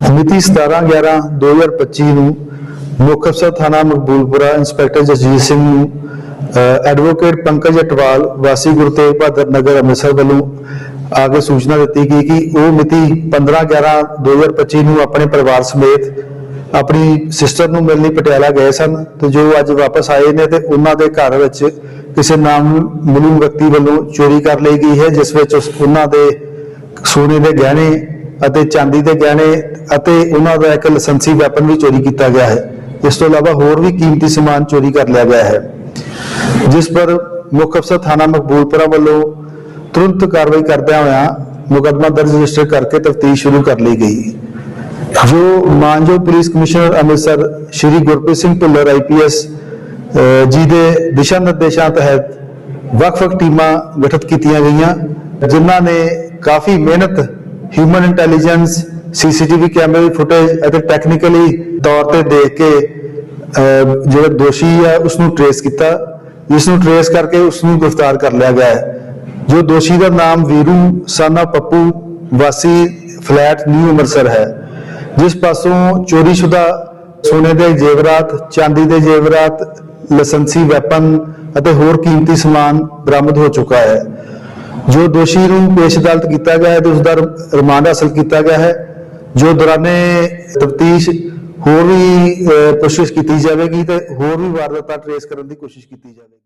ਮਿਤੀ 17/11/2025 ਨੂੰ ਮੁੱਖ ਅਫਸਰ ਥਾਣਾ ਮਕਬੂਲਪੁਰਾ ਇੰਸਪੈਕਟਰ ਜਸਜੀਤ ਸਿੰਘ ਨੂੰ ਐਡਵੋਕੇਟ ਪੰਕਜ ਅਟਵਾਲ ਵਾਸੀ ਗੁਰੂ ਤੇਗ ਬਹਾਦਰ ਨਗਰ ਅੰਮ੍ਰਿਤਸਰ ਵੱਲੋਂ ਆ ਕੇ ਸੂਚਨਾ ਦਿੱਤੀ ਗਈ ਕਿ ਉਹ ਮਿਤੀ 15/11/2025 ਨੂੰ ਆਪਣੇ ਪਰਿਵਾਰ ਸਮੇਤ ਆਪਣੀ ਸਿਸਟਰ ਨੂੰ ਮਿਲਣ ਲਈ ਪਟਿਆਲਾ ਗਏ ਸਨ ਤੇ ਜੋ ਅੱਜ ਵਾਪਸ ਆਏ ਨੇ ਤੇ ਉਹਨਾਂ ਦੇ ਘਰ ਵਿੱਚ ਕਿਸੇ ਨਾਮ ਮਲੂਮ ਵਿਅਕਤੀ ਵੱਲੋਂ ਚੋਰੀ ਕਰ ਲਈ ਗਈ ਹੈ, ਜਿਸ ਵਿੱਚ ਉਸ- ਉਹਨਾਂ ਦੇ ਸੋਨੇ ਦੇ ਗਹਿਣੇ ਅਤੇ ਚਾਂਦੀ ਦੇ ਗਹਿਣੇ ਅਤੇ ਉਹਨਾਂ ਦਾ ਇੱਕ ਲਾਇਸੈਂਸੀ ਵੈਪਨ ਵੀ ਚੋਰੀ ਕੀਤਾ ਗਿਆ ਹੈ। ਇਸ ਤੋਂ ਇਲਾਵਾ ਹੋਰ ਵੀ ਕੀਮਤੀ ਸਮਾਨ ਚੋਰੀ ਕਰ ਲਿਆ ਗਿਆ ਹੈ। ਜਿਸ ਪਰ ਮੁੱਖ ਅਫਸਰ ਥਾਣਾ ਮਕਬੂਲਪੁਰਾ ਵੱਲੋਂ ਤੁਰੰਤ ਕਾਰਵਾਈ ਕਰਦਿਆਂ ਹੋਇਆਂ ਮੁਕੱਦਮਾ ਦਰਜ ਰਜਿਸਟਰ ਕਰਕੇ ਤਫਤੀਸ਼ ਸ਼ੁਰੂ ਕਰ ਲਈ ਗਈ। ਜੋ ਮਾਨਯੋਗ police commissioner Amritsar Shri Gurpreet Singh Bhullar IPS ji ਦੇ ਦਿਸ਼ਾ ਨਿਰਦੇਸ਼ਾਂ ਤਹਿਤ ਵੱਖ-ਵੱਖ ਟੀਮਾਂ ਗਠਿਤ ਕੀਤੀਆਂ ਗਈਆਂ, ਜਿਨ੍ਹਾਂ ਨੇ ਕਾਫੀ ਮਿਹਨਤ ਹਿਊਮਨ ਇੰਟੈਲੀਜੈਂਸ ਸੀਸੀਟੀਵੀ ਕੈਮਰੇ ਦੀ ਫੁਟੇਜ ਅਤੇ ਟੈਕਨੀਕਲੀ ਤੌਰ ਤੇ ਦੇਖ ਕੇ ਜਿਹੜਾ ਦੋਸ਼ੀ ਹੈ ਉਸ ਨੂੰ ਟਰੇਸ ਕੀਤਾ। ਜਿਸ ਨੂੰ ਟਰੇਸ ਕਰਕੇ ਉਸ ਨੂੰ ਗ੍ਰਿਫਤਾਰ ਕਰ ਲਿਆ ਗਿਆ ਹੈ। ਜੋ ਦੋਸ਼ੀ ਦਾ ਨਾਮ ਵੀਰੂ ਸਾਨਾ ਪੱਪੂ ਵਾਸੀ ਫਲੈਟ ਨਿਊ ਅੰਮ੍ਰਿਤਸਰ ਹੈ। ਜਿਸ ਪਾਸੋਂ ਚੋਰੀशुदा ਸੋਨੇ ਦੇ ਜੇਵਰਾਤ, ਚਾਂਦੀ ਦੇ ਜੇਵਰਾਤ, ਲਾਇਸੈਂਸੀ ਵੈਪਨ ਅਤੇ ਹੋਰ ਕੀਮਤੀ ਸਮਾਨ ਬਰਾਮਦ ਹੋ ਚੁੱਕਾ ਹੈ। ਜੋ ਦੋਸ਼ੀ ਨੂੰ ਪੇਸ਼ ਅਦਾਲਤ ਕੀਤਾ ਗਿਆ ਹੈ ਤੇ ਉਸ ਦਾ ਰਿਮਾਂਡ ਹਾਸਲ ਕੀਤਾ ਗਿਆ ਹੈ। ਜੋ ਦੌਰਾਨੇ ਤਫਤੀਸ਼ ਹੋਰ ਵੀ ਅਹ, ਕੋਸ਼ਿਸ਼ ਕੀਤੀ ਜਾਵੇਗੀ ਤੇ ਹੋਰ ਵੀ ਵਾਰਦਾਤਾਂ ਟਰੇਸ ਕਰਨ ਦੀ ਕੋਸ਼ਿਸ਼ ਕੀਤੀ ਜਾਵੇਗੀ।